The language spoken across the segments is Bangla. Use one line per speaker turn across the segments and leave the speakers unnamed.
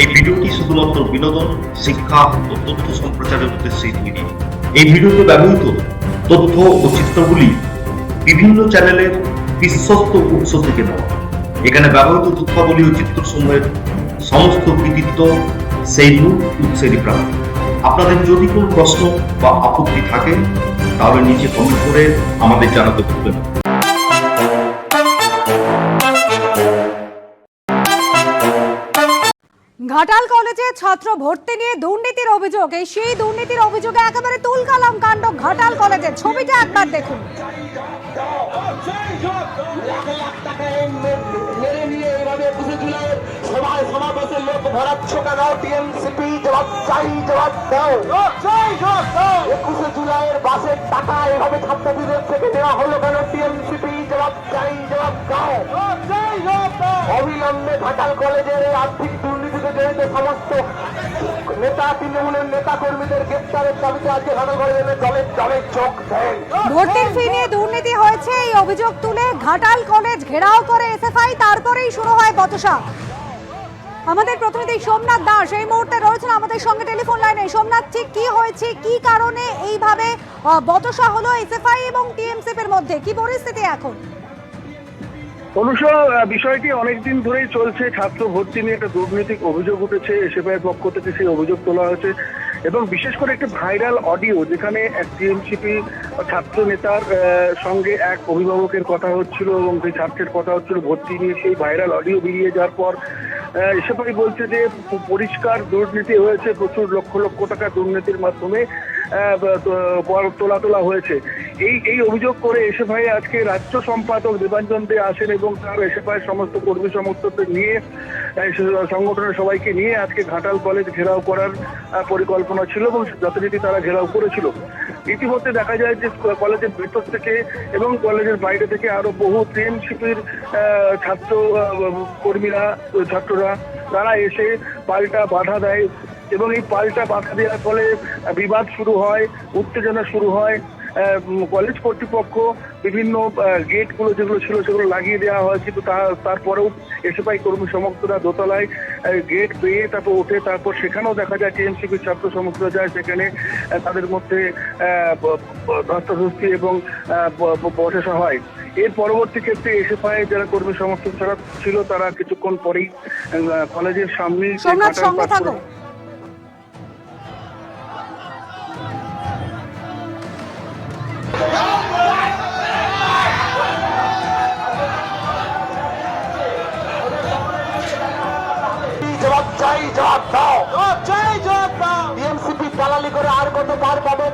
এই ভিডিওটি শুধুমাত্র বিনোদন, শিক্ষা ও তথ্য সম্প্রচারের উদ্দেশ্যে তৈরি এই ভিডিওতে ব্যবহৃত তথ্য ও চিত্রগুলি বিভিন্ন চ্যানেলের বিশ্বস্ত উৎস থেকে নেওয়া। এখানে ব্যবহৃত তথ্যাবলী ও চিত্রসমূহের সমস্ত কৃতিত্ব সেই মূল উৎসেরই প্রাপ্ত আপনাদের যদি কোনো প্রশ্ন বা আপত্তি থাকে, তাহলে নিচে কমেন্ট করে আমাদের জানাতে ভুলবেন
ঘাটাল কলেজে ছাত্র ভর্তি নিয়ে দুর্নীতির অভিযোগ। এই সেই দুর্নীতির অভিযোগে একেবারে তুলকালাম কাণ্ড ঘাটাল কলেজের। ছবিটা একবার দেখুন।
সমাবেশের লোক ভরাচ্ছ কেন টিএমসিপি জবাব চাই জবাব দাও একুশে জুলাইয়ের বাসের টাকা এভাবে ছাত্রদের থেকে নেওয়া হলো কেন? টিএমসিপি জবাব চাই জবাব দাও। অবিলম্বে ঘাটাল কলেজের এই আর্থিক দুর্নীতিতে জড়িত সমস্ত নেতা, তৃণমূলের নেতা কর্মীদের গ্রেপ্তারের দাবিতে আজকে ঘাটাল কলেজের জলে জলে চোখ
ভর্তির ফি নিয়ে দুর্নীতি হয়েছে, এই অভিযোগ তুলে ঘাটাল কলেজ ঘেরাও করে এসএফআই, তারপরেই শুরু হয় বচসা। আমাদের প্রতিনিধি সোমনাথ দাস এই মুহূর্তে রয়েছেন আমাদের সঙ্গে টেলিফোন লাইনে। সোমনাথ, ঠিক কি হয়েছে, কি কারণে এইভাবে বচসা হলো এসএফআই এবং টিএমসিপির মধ্যে? কি পরিস্থিতি এখন?
অনুষ বিষয়টি অনেকদিন ধরেই চলছে। ছাত্র ভর্তি নিয়ে একটা দুর্নীতিক অভিযোগ উঠেছে। এসএফআই পক্ষ থেকে সেই অভিযোগ তোলা হয়েছে। এবং বিশেষ করে একটি ভাইরাল অডিও, যেখানে এক টিএমসিপি ছাত্র নেতার সঙ্গে এক অভিভাবকের কথা হচ্ছিল এবং সেই ছাত্রের কথা হচ্ছিল, ভর্তি নিয়ে সেই ভাইরাল অডিও বেরিয়ে যাওয়ার পর এসএফআই বলছে যে পরিষ্কার দুর্নীতি হয়েছে। প্রচুর লক্ষ লক্ষ টাকা দুর্নীতির মাধ্যমে তোলা তোলা হয়েছে। এই এই অভিযোগ করে এসএফআই আজকে রাজ্য সম্পাদক দেবাঞ্জন দে আসেন এবং তার এসে ভাই সমস্ত কর্মী সমর্থকদের নিয়ে সংগঠনের সবাইকে নিয়ে আজকে ঘাটাল কলেজ ঘেরাও করার পরিকল্পনা ছিল এবং যথারীতি তারা ঘেরাও করেছিল। ইতিমধ্যে দেখা যায় যে কলেজের ভেতর থেকে এবং কলেজের বাইরে থেকে আরও বহু টিএমসিপির ছাত্র কর্মীরা, ছাত্ররা, তারা এসে পাল্টা বাধা দেয়। এবং এই পাল্টা বাধা দেওয়ার ফলে বিবাদ শুরু হয় উত্তেজনা শুরু হয়। কলেজ কর্তৃপক্ষ বিভিন্ন গেটগুলো যেগুলো ছিল সেগুলো লাগিয়ে দেওয়া হয়। কিন্তু তারপরেও এসএফআই কর্মী সমর্থকরা দোতলায় গেট পেয়ে তারপর ওঠে তারপর সেখানেও দেখা যায় টিএমসিপির ছাত্র সমর্থকরা যায়। সেখানে তাদের মধ্যে ধস্তাধস্তি এবং আহ, ব- ব- বচসা হয়। এর পরবর্তী ক্ষেত্রে এসএফআই যারা কর্মী সমর্থক যারা ছিল তারা কিছুক্ষণ পরেই কলেজের সামনে
জবাব চাই জবাব দাও। চাই জবাব দাও। টিএমসিপি দালালি করে আর কত পার পাবে?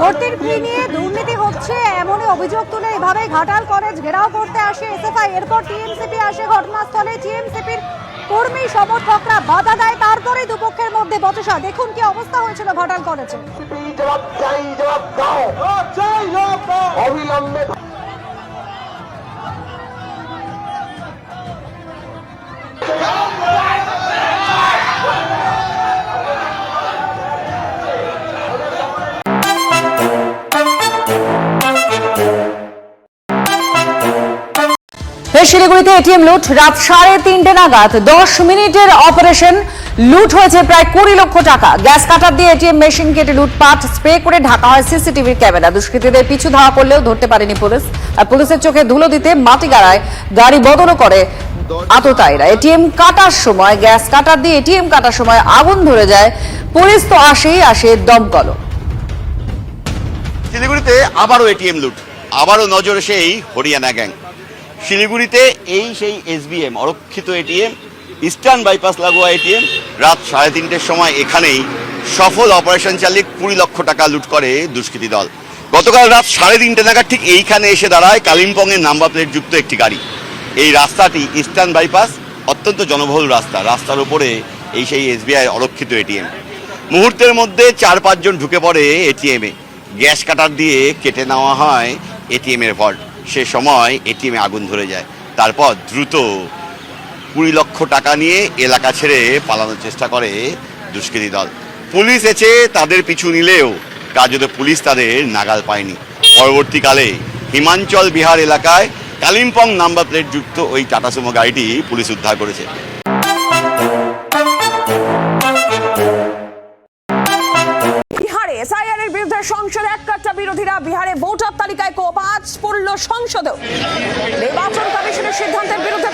ভর্তির ফি নিয়ে দুর্নীতি হচ্ছে এমনই অভিযোগ তুলে এভাবে ঘাটাল কলেজ ঘেরাও করতে আসে এসএফআই। এরপর টিএমসিপি আসে ঘটনাস্থলে। টিএমসিপির কর্মী সমর্থকরা বাধা দেয় তারপরে দুপক্ষের মধ্যে বচসা। দেখুন কি অবস্থা হয়েছিল ভাটাল কলেজে।
জবাব চাই জবাব দাও। জবাব দাও। অবিলম্বে
শিলিগুড়িতে এটিএম লুট। রাত সাড়ে তিনটে নাগাদ দশ মিনিটের অপারেশন লুট হয়েছে প্রায় কুড়ি লক্ষ টাকা। গ্যাস কাটার দিয়ে এটিএম মেশিন কেটে লুটপাট স্প্রে করে ঢাকা হয় সিসিটিভির ক্যামেরা। দুষ্কৃতীদের পিছু ধাওয়া করলেও ধরতে পারেনি পুলিশ। আর পুলিশের চোখে ধুলো দিতে মাটি গাড়ায় গাড়ি বদলও করে আততায়ীরা। এটিএম কাটার সময়, গ্যাস কাটার দিয়ে এটিএম কাটার সময় আগুন ধরে যায়। পুলিশ তো আসেই আসে দমকল
শিলিগুড়িতে আবারও এটিএম লুট। আবারও নজর সেই হরিয়ানা গ্যাং। শিলিগুড়িতে এই সেই এসবিএম অরক্ষিত এটিএম ইস্টার্ন বাইপাস লাগোয়া এটিএম রাত সাড়ে তিনটের সময় এখানেই সফল অপারেশন চালিয়ে কুড়ি লক্ষ টাকা লুট করে দুষ্কৃতী দল। গতকাল রাত সাড়ে তিনটে নাগাদ ঠিক এইখানে এসে দাঁড়ায় কালিম্পংয়ের নাম্বার প্লেট যুক্ত একটি গাড়ি। এই রাস্তাটি ইস্টার্ন বাইপাস অত্যন্ত জনবহুল রাস্তা। রাস্তার উপরে এই সেই এসবিআই অরক্ষিত এটিএম মুহূর্তের মধ্যে চার পাঁচজন ঢুকে পড়ে এটিএমে গ্যাস কাটার দিয়ে কেটে নেওয়া হয় এটিএম এর ভল্ট। সে সময় এটিএমে আগুন ধরে যায়। তারপর দ্রুত কুড়ি লক্ষ টাকা নিয়ে এলাকা ছেড়ে পালানোর চেষ্টা করে দুষ্কৃতী দল। পুলিশ এসে তাদের পিছু নিলেও কার্যত পুলিশ তাদের নাগাল পায়নি। পরবর্তীকালে হিমাঞ্চল বিহার এলাকায় কালিম্পং নাম্বার প্লেট যুক্ত ওই টাটা সুমো গাড়িটি পুলিশ উদ্ধার করেছে।
এসআইআর এর বিরুদ্ধে সংসদে এক কাট্টা বিরোধীরা বিহারে ভোটার তালিকায় কোপ। আজ পড়ল সংসদেও। নির্বাচন কমিশনের সিদ্ধান্তের বিরুদ্ধে